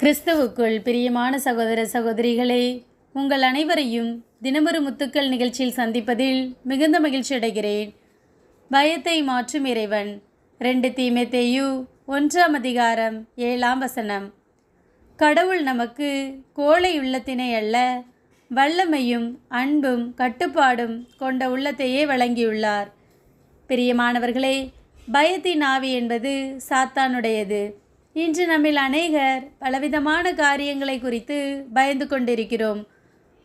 கிறிஸ்துவுக்குள் பிரியமான சகோதர சகோதரிகளே உங்கள் அனைவரையும் தினமொரு முத்துக்கள் நிகழ்ச்சியில் சந்திப்பதில் மிகுந்த மகிழ்ச்சி அடைகிறேன். பயத்தை மாற்றும் இறைவன் ரெண்டு தீமெத்தேயு ஒன்றாம் அதிகாரம் ஏழாம் வசனம். கடவுள் நமக்கு கோழை உள்ளத்தினை அல்ல வல்லமையும் அன்பும் கட்டுப்பாடும் கொண்ட உள்ளத்தையே வழங்கியுள்ளார். பிரியமானவர்களே பயத்தின் ஆவி என்பது சாத்தானுடையது. இன்று நம்மில் அநேகர் பலவிதமான காரியங்களை குறித்து பயந்து கொண்டிருக்கிறோம்.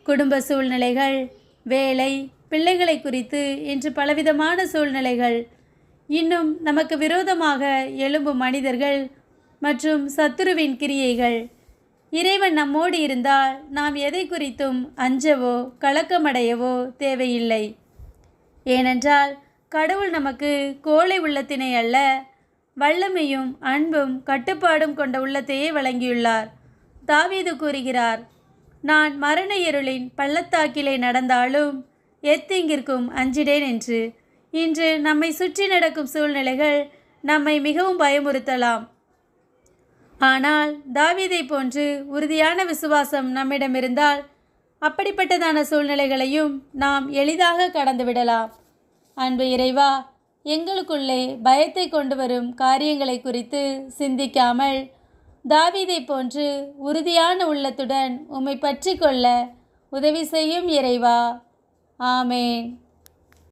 குடும்ப சூழ்நிலைகள் வேலை பிள்ளைகளை குறித்து இன்று பலவிதமான சூழ்நிலைகள். இன்னும் நமக்கு விரோதமாக எழும்பும் மனிதர்கள் மற்றும் சத்துருவின் கிரியைகள். இறைவன் நம்மோடு இருந்தால் நாம் எதை குறித்தும் அஞ்சவோ கலக்கமடையவோ தேவையில்லை. ஏனென்றால் கடவுள் நமக்கு கோழை உள்ளத்தினை அல்ல வல்லமையும் அன்பும் கட்டுப்பாடும் கொண்ட உள்ளத்தையே வழங்கியுள்ளார். தாவீது கூறுகிறார் நான் மரண இருளின் பள்ளத்தாக்கிலே நடந்தாலும் எத்தீங்கிற்கும் அஞ்சிடேன் என்று. இன்று நம்மை சுற்றி நடக்கும் சூழ்நிலைகள் நம்மை மிகவும் பயமுறுத்தலாம். ஆனால் தாவீதை போன்று உறுதியான விசுவாசம் நம்மிடம் இருந்தால் அப்படிப்பட்டதான சூழ்நிலைகளையும் நாம் எளிதாக கடந்துவிடலாம் அன்பு இறைவா எங்களுக்குள்ளே பயத்தை கொண்டு வரும் காரியங்களை குறித்து சிந்திக்காமல் தாவீதை போன்று உறுதியான உள்ளத்துடன் உம்மை பற்றி கொள்ள உதவி செய்யும் இறைவா. ஆமேன்.